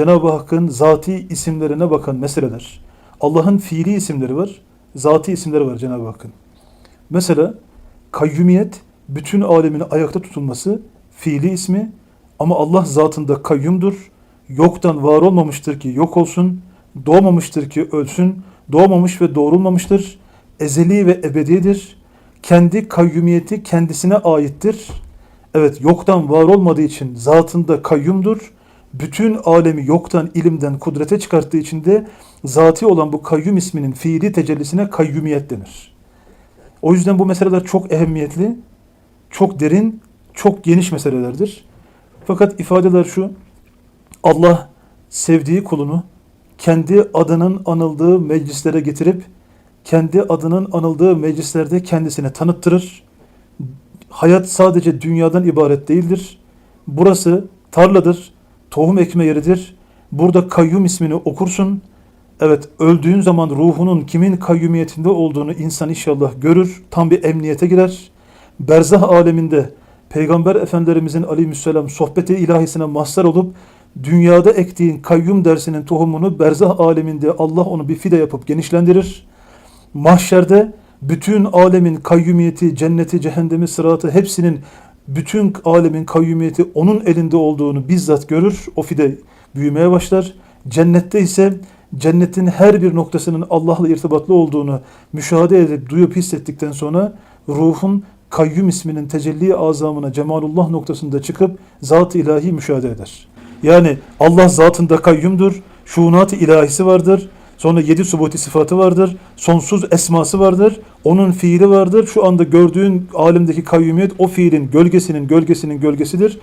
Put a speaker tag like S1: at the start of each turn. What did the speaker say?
S1: Cenab-ı Hakk'ın zati isimlerine bakan meseleler. Allah'ın fiili isimleri var, zati isimleri var Cenab-ı Hakk'ın. Mesela kayyumiyet, bütün alemin ayakta tutulması fiili ismi ama Allah zatında kayyumdur. Yoktan var olmamıştır ki yok olsun, doğmamıştır ki ölsün, doğmamış ve doğrulmamıştır. Ezeli ve ebedidir. Kendi kayyumiyeti kendisine aittir. Evet yoktan var olmadığı için zatında kayyumdur. Bütün alemi yoktan ilimden kudrete çıkarttığı için de zati olan bu kayyum isminin fiili tecellisine kayyumiyet denir. O yüzden bu meseleler çok ehemmiyetli, çok derin, çok geniş meselelerdir. Fakat ifadeler şu, Allah sevdiği kulunu kendi adının anıldığı meclislere getirip kendi adının anıldığı meclislerde kendisine tanıttırır. Hayat sadece dünyadan ibaret değildir. Burası tarladır, tohum ekme yeridir. Burada kayyum ismini okursun. Evet öldüğün zaman ruhunun kimin kayyumiyetinde olduğunu insan inşallah görür. Tam bir emniyete girer. Berzah aleminde Peygamber Efendilerimizin aleyhisselam sohbeti ilahisine mazhar olup dünyada ektiğin kayyum dersinin tohumunu berzah aleminde Allah onu bir fide yapıp genişlendirir. Mahşerde bütün alemin kayyumiyeti, cenneti, cehennemi, sıratı hepsinin bütün alemin kayyumiyeti onun elinde olduğunu bizzat görür. O fide büyümeye başlar. Cennette ise cennetin her bir noktasının Allah'la irtibatlı olduğunu müşahede edip duyup hissettikten sonra ruhun kayyum isminin tecelli azamına cemalullah noktasında çıkıp zat-ı ilahi müşahede eder. Yani Allah zatında kayyumdur, şuunat-ı ilahisi vardır, sonra yedi subuti sıfatı vardır, sonsuz esması vardır, onun fiili vardır. Şu anda gördüğün alemdeki kayyumiyet o fiilin gölgesinin gölgesinin gölgesidir.